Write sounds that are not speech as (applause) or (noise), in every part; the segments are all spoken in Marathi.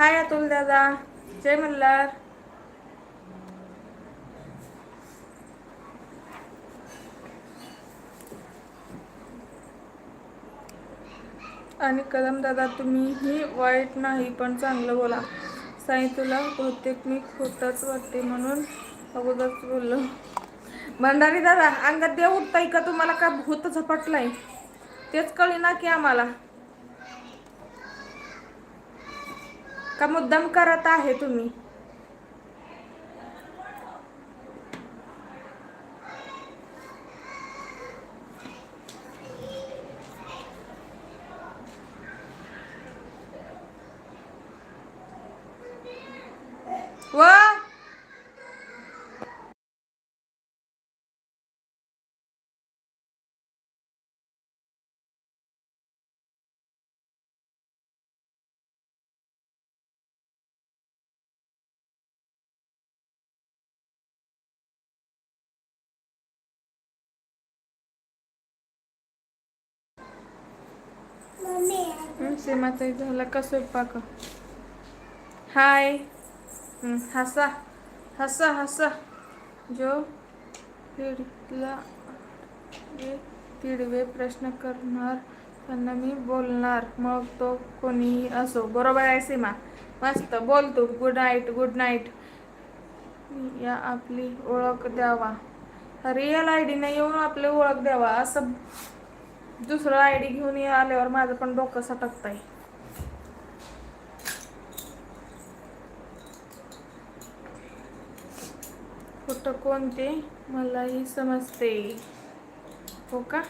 हाय अतुल दादा जय मल्हार. आणि कदम दादा तुम्हीही वाईट नाही पण चांगलं बोला. साई तुला बहुतेक मी खोटंच वाटते म्हणून अगोदरच बोललो. भंडारी दादा अंगात देव उठताय का? तुम्हाला का भूत झपटलाय? तेच कळेना की आम्हाला. का मुद्दाम करत आहे तुम्ही व सीमाताई झाला का स्वयंपाक? हाय. हसा हसा हसा. जो तिडला तिडवे प्रश्न करणार त्यांना मी बोलणार. मग तो कोणीही असो. बरोबर आहे सीमा. मस्त. बोल तू. गुड नाईट गुड नाईट या आपली ओळख द्यावा. रिअल आय डीने येऊन आपली ओळख द्यावा. असं दुसरं आय डी घेऊन आल्यावर माझं पण डोकं सटकतंय. कुठं कोणते? मलाही समजते हो का?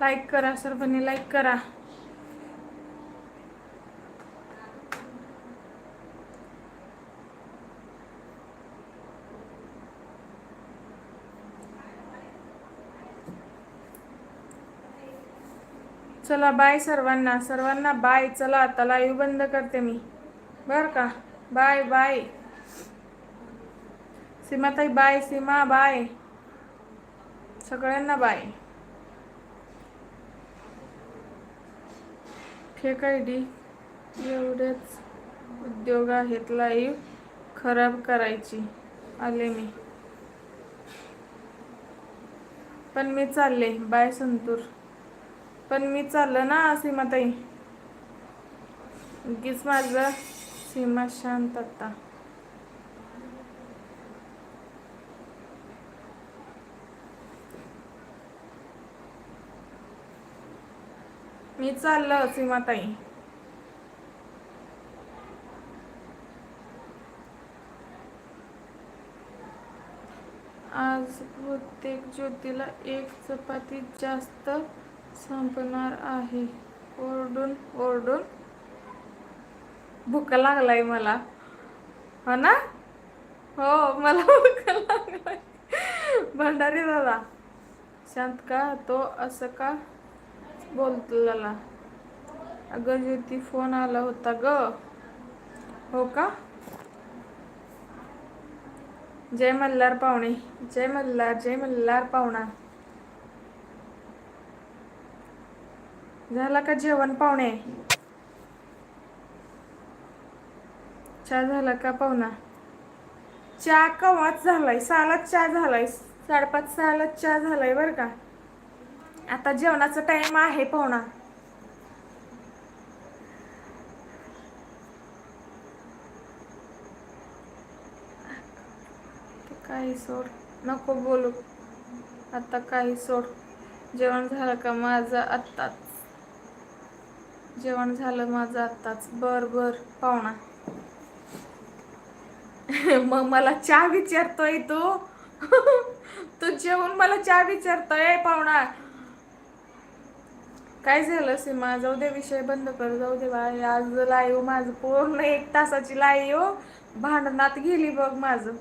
लाईक करा सर्वांनी लाईक करा. चला बाय सर्वांना. सर्वांना बाय चला आता लाईव्ह बंद करते मी. बर का? बाय बाय सीमाताई बाय सीमा बाय सगळ्यांना बाय फेक आय डी. एवढेच उद्योग आहेत लाईव्ह खराब करायची. आले मी. पण मी चालले. बाय संतूर. पण मी चाललं ना सीमाताई. उगीच माझं सीमा शांत आता. मी चाललं सीमाताई. आज प्रत्येक ज्योतीला एक चपाती जास्त संपणार आहे. ओरडून ओरडून. भूक लागलाय मला. हो ना? हो मला भूक लागलाय. भंडारी दादा शांत का? तो असं का? बोलतो अगं ज्योती फोन आला होता ग. हो का? जय मल्हार पाहुणे. जय मल्हार जय मल्हार पाहुणा. झाला का जेवण पाहुणे? चहा झाला का पाहुणा? चहा कवाच झालाय? सालाच चहा झालाय. साडेपाच सहालाच चहा झालाय बरं का. आता जेवणाचा टाइम आहे पाहुणा. काही सोड नको बोलू. आता काही सोड. जेवण झालं का माझं आत्ताच? जेवण झालं माझं आत्ताच. बर बर पाहुणा. (laughs) मग मला चहा विचारतोय तू. (laughs) तू जेवण मला चहा विचारतोय पाहुणा. काय झालं सीमा? जाऊ दे विषय बंद कर जाऊ दे बाय आज लाईव्ह माझं पूर्ण एक तासाची लाईव्ह हो. भांडणात गेली बघ माझं.